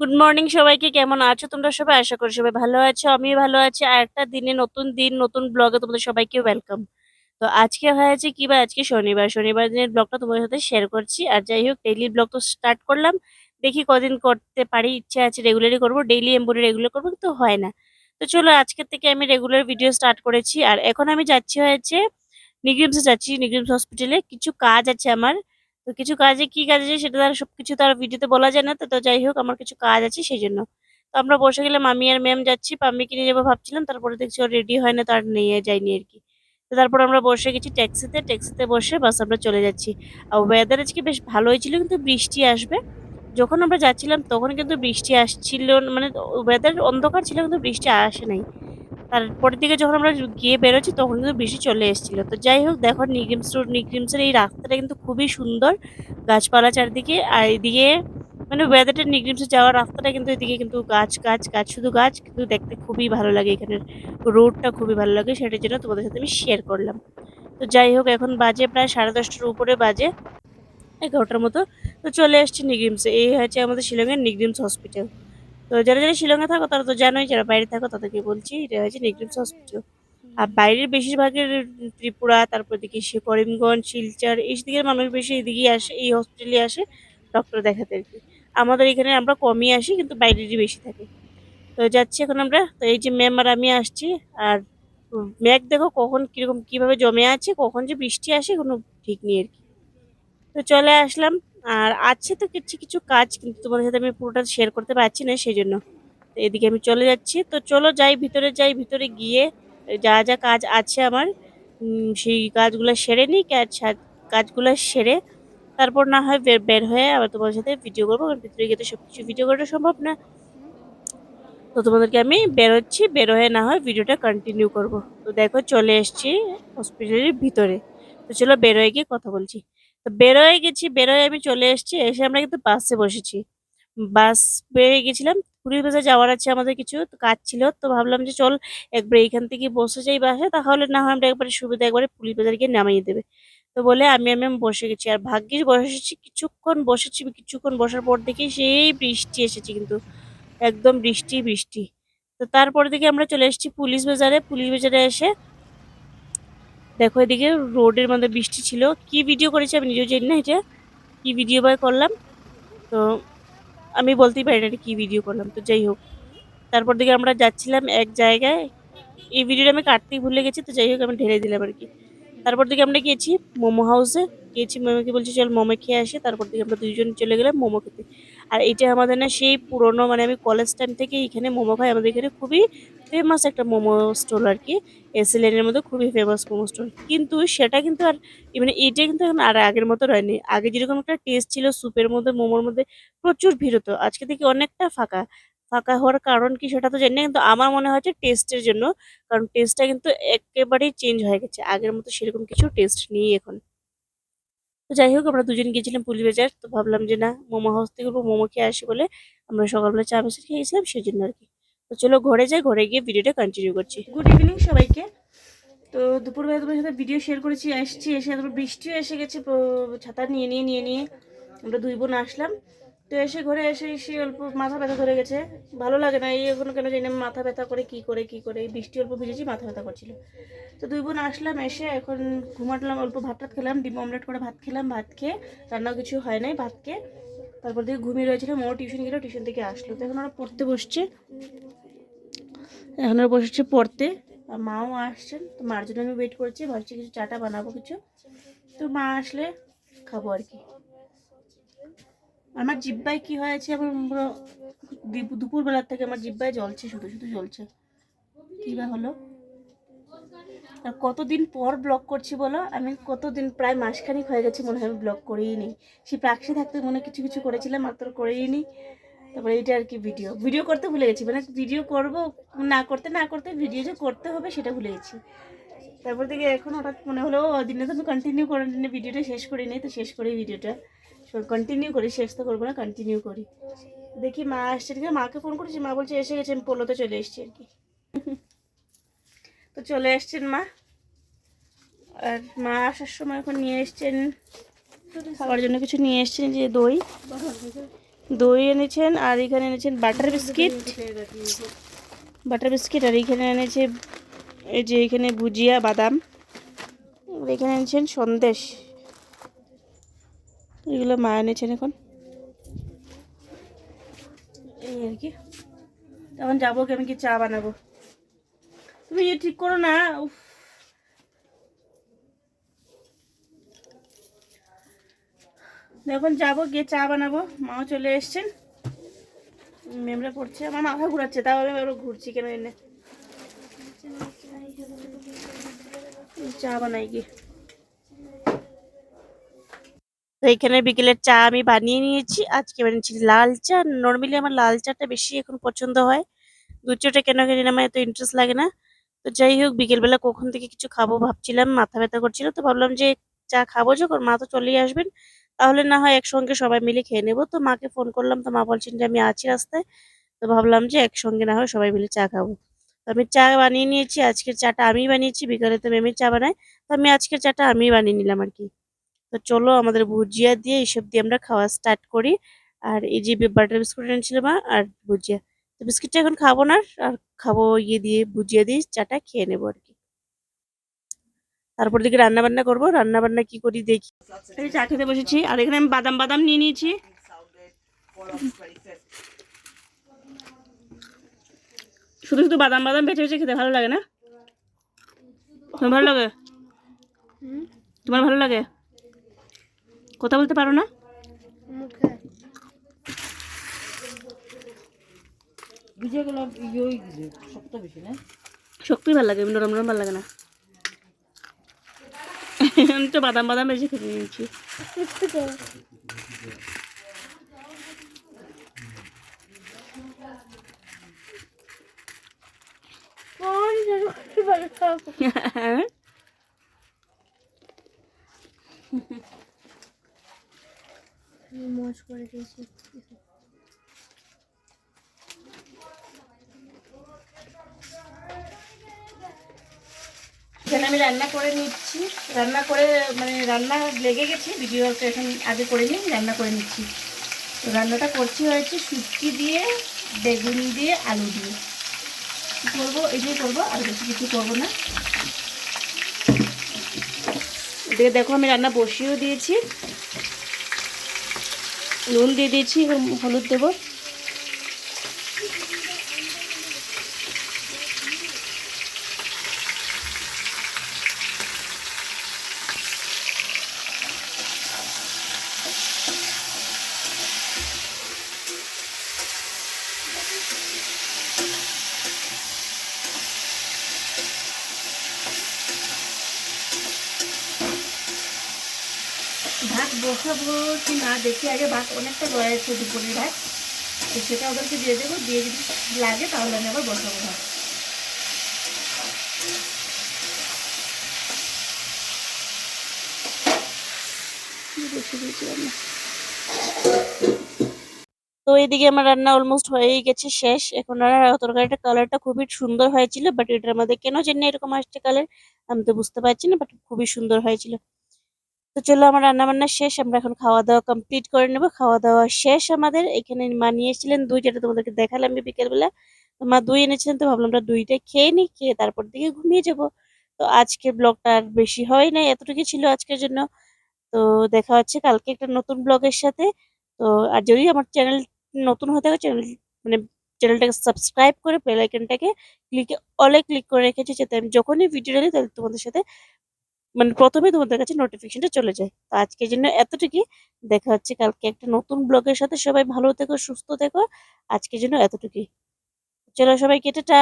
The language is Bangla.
গুড মর্নিং সবাইকে, কেমন আছো? তোমরা সবাই? আশা করি সবাই ভালো আছো আমি ভালো আছি। আর একটা দিনে নতুন দিন, নতুন ব্লগে তোমাদের সবাইকে ওয়েলকাম তো আজকে হয়েছে কি বা? আজকে শনিবার। শনিবার দিনের ব্লগটা তোমাদের সাথে শেয়ার করছি। আর যাই হোক ডেইলি ব্লগ তো স্টার্ট করলাম। দেখি কদিন করতে পারি, ইচ্ছা আছে রেগুলারই করব। ডেইলি এমবুড়ি রেগুলার করব, কিন্তু হয় না। তো চলো, আজকের থেকে আমি রেগুলার ভিডিও স্টার্ট করেছি। আর এখন আমি যাচ্ছি হয়েছে নিগ্রিমসে যাচ্ছি নিগ্রিমস হসপিটালে কিছু কাজ আছে আমার। তো কিছু কাজে কি কাজ আছে সেটা তার সবকিছু তার ভিডিওতে বলা যায় না, তো তো যাই হোক আমার কিছু কাজ আছে সেই জন্য তো আমরা বসে গেলাম আমি আর ম্যাম যাচ্ছি, পাম্মিকে নিয়ে যাব ভাবছিলাম, তারপরে দেখছি ও রেডি হয় না তার নিয়ে যাইনি আর কি। তো তারপর আমরা বসে গেছি ট্যাক্সিতে ট্যাক্সিতে বসে বাস আমরা চলে যাচ্ছি। আর ওয়েদার আজকে বেশ ভালোই ছিল, কিন্তু বৃষ্টি আসবে। যখন আমরা যাচ্ছিলাম তখন কিন্তু বৃষ্টি আসছিল মানে ওয়েদার অন্ধকার ছিল, কিন্তু বৃষ্টি আসে নাই। তারপরের দিকে যখন আমরা গিয়ে বেরোচ্ছি, তখন কিন্তু বৃষ্টি চলে এসেছিল। তো যাই হোক, দেখো নিগ্রিমস রোড নিগ্রিমসের এই রাস্তাটা কিন্তু খুবই সুন্দর। গাছপালা চারদিকে আর এদিকে মানে ওয়েদারটা নিগ্রিমসে যাওয়ার রাস্তাটা কিন্তু এদিকে কিন্তু গাছ গাছ গাছ, শুধু গাছ। কিন্তু দেখতে খুবই ভালো লাগে এখানের রোডটা খুবই ভালো লাগে। সেটার জন্য তোমাদের সাথে আমি শেয়ার করলাম। তো যাই হোক, এখন বাজে প্রায় সাড়ে দশটার উপরে বাজে এগারোটার মতো। তো চলে এসছি নিগ্রিমসে এই হচ্ছে আমাদের শিলংয়ের নিগ্রিমস হসপিটাল তো যারা যারা শিলংয়ে থাকো তারা তো জানোই যারা বাইরে থাকো তাদেরকে বলছি এটা হচ্ছে নিগ্রিমস হসপিটাল। আর বাইরের বেশিরভাগের ত্রিপুরা তারপর দিকে সে করিমগঞ্জ শিলচর এই দিকের মানুষ বেশি এদিকেই আসে এই হসপিটালে আসে ডক্টর দেখাতে আর কি। আমাদের এখানে আমরা কমই আসি কিন্তু বাইরেরই বেশি থাকে। তো যাচ্ছি এখন আমরা তো এই যে ম্যাম আর আমি আসছি আর ম্যাগ দেখো কখন কীরকম কীভাবে জমে আছে কখন যে বৃষ্টি আসে কোনো ঠিক নেই আর কি। তো চলে আসলাম আর আছে তো কিছু কিছু কাজ কিন্তু তোমাদের সাথে আমি পুরোটা শেয়ার করতে পারছি না সেই জন্য তো এদিকে আমি চলে যাচ্ছি। তো চলো যাই, ভিতরে যাই, ভিতরে গিয়ে যা যা কাজ আছে আমার সেই কাজগুলো সেরে নিই, কাজ কাজগুলো সেরে তারপর না হয় বের হয়ে আবার তোমার সাথে ভিডিও করব, কারণ ভিতরে গিয়ে তো সব কিছু ভিডিও করা সম্ভব না। তো তোমাদেরকে আমি বেরোচ্ছি, বের হয়ে না হয় ভিডিওটা কন্টিনিউ করব। তো দেখো চলে এসেছি হসপিটালের ভিতরে। তো চলো বের হয়ে গিয়ে কথা বলছি। বেরোয় গেছি, বেরোয় আমি চলে এসেছি, এসে আমরা কিন্তু বাসে বসেছি। বাস বেরিয়ে গেছিলাম, পুরীর বাজার যাওয়ার আছে আমাদের কিছু কাজ ছিল, তো ভাবলাম যে চল একবার এইখান থেকে বসে যাই বাসে তাহলে না হয় আমরা একবারে সুবিধা একবারে পুলিশ বাজার গিয়ে নামিয়ে দেবে। তো বলে আমি আমি আমি বসে গেছি, আর ভাগ্যিস বসেছি কিছুক্ষণ বসেছি কিছুক্ষণ বসার পর দেখি সেই বৃষ্টি এসেছে কিন্তু, একদম বৃষ্টি বৃষ্টি। তো তারপর দেখি আমরা চলে এসেছি পুলিশ বাজারে পুলিশ বাজারে এসে দেখো এদিকে রোডের মধ্যে বৃষ্টি ছিল। কি ভিডিও করেছি আমি নিজেও জানি না এটা। কি ভিডিও বাই করলাম? তো আমি বলতেই পারি না এটা কি ভিডিও করলাম। তো যাই হোক, তারপর দিকে আমরা যাচ্ছিলাম এক জায়গায়। এই ভিডিওটা আমি কাটতেই ভুলে গেছি, তো যাই হোক আমি ঢেলে দিলাম আর কি। তারপর দিকে আমরা গিয়েছি মোমো হাউসে গিয়েছি মোমোকে বলছি, চল মোমো খেয়ে আসি। তারপর দিকে আমরা দুজন চলে গেলাম মোমো খেতে। আর এটা আমাদের না সেই পুরনো মানে আমি কলেজ টাইম থেকে এখানে মোমো খাই। আমাদের এখানে খুবই ফেমাস একটা মোমো স্টল আর কি। এসি লেনের মধ্যে খুবই ফেমাস মোমো স্টল কিন্তু সেটা কিন্তু আর মানে এটা কিন্তু এখন আর আগের মতো রয়নি। আগে যেরকম একটা টেস্ট ছিল স্যুপের মধ্যে, মোমোর মধ্যে প্রচুর ভিড় হতো। আজকে থেকে অনেকটা ফাঁকা। ফাঁকা হওয়ার কারণ কি সেটা তো জানি না, কিন্তু আমার মনে হচ্ছে টেস্টের জন্য। কারণ টেস্টটা কিন্তু একেবারেই চেঞ্জ হয়ে গেছে। আগের মতো সেরকম কিছু টেস্ট নেই এখন। তো যাই হোক, আমরা দুজন গিয়েছিলাম পুলি বাজার। তো ভাবলাম যে না, মোমো হাউস থেকে মোমো খেয়ে আসি বলে আমরা সকালবেলা চা বিস্কুট খেয়েছিলাম সেই জন্য আর কি। তো চলো ঘরে যাই, ঘরে গিয়ে ভিডিওটা কন্টিনিউ করছি। গুড ইভিনিং সবাইকে। তো দুপুরবেলা তোমার সাথে ভিডিও শেয়ার করেছি, এসছি, এসে তারপর বৃষ্টিও এসে গেছে ছাতা নিয়ে নিয়ে নিয়ে নিয়ে আমরা দুই বোন আসলাম। তো এসে ঘরে এসে এসে অল্প মাথা ব্যথা ধরে গেছে। ভালো লাগে না, এই এখন কেন জানি মাথা ব্যথা করে কি করে কি করে, এই বৃষ্টি অল্প ভিজেছি, মাথা ব্যথা করছিল। তো দুই বোন আসলাম, এসে এখন ঘুমাটলাম, অল্প ভাত টাত খেলাম, ডিম অমলেট করে ভাত খেলাম, ভাত খেয়ে রান্নাও কিছু হয় নাই, ভাত খেয়ে তারপর থেকে ঘুমিয়ে রয়েছিলাম ও টিউশন গেল, টিউশন থেকে আসলো। তো এখন ওরা পড়তে বসছে। এখন ওরা বসেছে পড়তে। আর মাও আসছেন, তো মার জন্য আমি ওয়েট করছি, ভাবছি কিছু চাটা বানাবো কিছু। তো মা আসলে খাব আর কি। আমার জিব্বায় কি হয়েছে? আমার পুরো দুপ- দুপুরবেলার থেকে আমার জিব্বায় জ্বলছে, শুধু শুধু জ্বলছে। কী বা হলো? আর কতদিন পর ব্লগ করছি বলো? আমি কতদিন, প্রায় মাসখানিক হয়ে গেছে মনে হয় আমি ব্লগ করেই নি। সে প্রাক্সি থাকতে মনে কিছু কিছু করেছিলাম মাত্র করেই নি। তারপরে এইটা আর কি ভিডিও ভিডিও করতে ভুলে গেছি। মানে ভিডিও করব, না করতে না করতে ভিডিও যে করতে হবে সেটা ভুলে গেছি। তারপর থেকে এখন হঠাৎ মনে হলো দিনে তো আমি কন্টিনিউ করে ভিডিওটা শেষ করি নাই তো শেষ করি ভিডিওটা কন্টিনিউ করি শেষ তো করব না কন্টিনিউ করি। দেখি মা আসছে ঠিক আছে মাকে ফোন করেছি, মা বলছে এসে গেছে, আমি পোলোতে চলে এসেছি আর কি। তো চলে এসছেন মা। আর মা আসার সময় এখন নিয়ে এসছেন খাবার জন্য কিছু নিয়ে এসছেন যে দই। দই এনেছেন, আর এখানে এনেছেন বাটার বিস্কিট। বাটার বিস্কিট, আর এখানে এনেছে, এই যে এখানে ভুজিয়া, বাদাম। এখানে এনেছেন সন্দেশ। এগুলো মা এনেছেন এখন। এই আর কি। তখন যাব কি আমি কি চা বানাবো? তুমি ইয়ে ঠিক করো না, উফ। এখন যাব, গিয়ে চা বানাবো। মাও চলে এসছেন। মেমরা পড়ছে, আমার মাথা ঘুরাচ্ছে, তাও আমি ঘুরছি কেন এনে? চা বানাই গিয়ে। তো এখানে বিকেলের চা আমি বানিয়ে নিয়েছি। আজকে বানিয়েছি লাল চা। নর্মালি আমার লাল চাটা বেশি এখন পছন্দ হয়। দুধ চাটা কেন জানি না, আমার এত ইন্টারেস্ট লাগে না। তো যাই হোক, বিকেলবেলা কখন থেকে কিছু খাব ভাবছিলাম, মাথা ব্যথা করছিল। তো ভাবলাম যে চা খাব যখন, মা তো চলেই আসবেন। তাহলে না হয় একসঙ্গে সবাই মিলে খেয়ে নেব। তো মাকে ফোন করলাম। তো মা বলছেন যে আমি আছি রাস্তায়। তো ভাবলাম যে একসঙ্গে না হয় সবাই মিলে চা খাব। তো আমি চা বানিয়ে নিয়েছি। আজকের চাটা আমিই বানিয়েছি। বিকালে তো মেমি চা বানায়। তো আমি আজকের চাটা আমিই বানিয়ে নিলাম আর কি। তো চলো আমাদের ভুজিয়া দিয়ে এইসব দিয়ে আমরা খাওয়া স্টার্ট করি। আর এই যে বাটার বিস্কুট এনেছিল মা আর ভুজিয়া তো বিস্কিটটা এখন খাব না আর খাব ইয়ে দিয়ে ভুজিয়া দিয়ে চাটা খেয়ে নেব আর কি। তারপর দিকে রান্না বান্না করব রান্না বান্না কি করি দেখি। এই চা খেতে বসেছি আর এখানে আমি বাদাম বাদাম নিয়ে নিয়েছি। শুধু শুধু বাদাম বাদাম বেছে বেছে খেতে ভালো লাগে না? তোমার ভালো লাগে? তোমার ভালো লাগে? কথা বলতে পারো না? শক্ত বেশি না? শক্তি ভালো লাগে নরম নরম ভালো লাগে না। আমি তো বাদাম বাদাম বেশি খেতে নিয়েছি। কোন মজ করে দিয়েছি। এখানে আমি রান্না করে নিচ্ছি। রান্না করে মানে রান্না লেগে গেছে, ভিডিও এখন আগে করে নিই রান্না করে নিচ্ছি। তো রান্নাটা করছি হয়েছে শুটকি দিয়ে, বেগুন দিয়ে, আলু দিয়ে। কি করব? এটাই করব, আর বেশি কিছু করব না। এদিকে দেখো আমি রান্না বসিয়েও দিয়েছি। নুন দিয়ে দিয়েছি হলুদ দেবো। ভাত বসাবো কি না দেখি আগে ভাত অনেকটা রয়েছে দুপুরের ভাত। তো সেটা ওদেরকে দিয়ে দেবো, দিয়ে যদি লাগে তাহলে আমি আবার বসাবো ভাত। তো এইদিকে আমার রান্না অলমোস্ট হয়েই গেছে শেষ। এখন তরকারিটা কালারটা খুবই সুন্দর হয়েছিল বাট এটার মধ্যে কেন জানি এরকম আসছে কালার আমি তো বুঝতে পারছি না বাট খুবই সুন্দর হয়েছিল। তো চলো আমার রান্না বান্না শেষ, আমরা এখন খাওয়া দাওয়া কমপ্লিট করে নেব। খাওয়া দাওয়া শেষ আমাদের। এখানে মা নিয়ে এসেছিলেন দুই যেটা তোমাদেরকে দেখালাম আমি বিকেলবেলা। তো মা দুই এনেছিলেন তো ভাবলাম আমরা দুইটা খেয়ে নিই, খেয়ে তারপর দিকে ঘুমিয়ে যাব। তো আজকের ব্লগটা আর বেশি হয় না এতটুকু ছিল আজকের জন্য। তো দেখা হচ্ছে কালকে একটা নতুন ব্লগের সাথে। তো আর যদি আমার চ্যানেল নতুন হতে হয় চ্যানেল মানে চ্যানেলটাকে সাবস্ক্রাইব করে বেল আইকনটাকে ক্লিক অলে ক্লিক করে রেখেছি, যাতে আমি যখনই ভিডিও দিই, তাহলে তোমাদের সাথে মানে প্রথমে তোমাদের কাছে নোটিফিকেশনটা চলে যায়। তো আজকের জন্য এতটুকুই। দেখা হচ্ছে কালকে একটা নতুন ব্লগের সাথে। সবাই ভালো থেকো, সুস্থ থেকো। আজকের জন্য এতটুকুই। চলো সবাই কেটে টা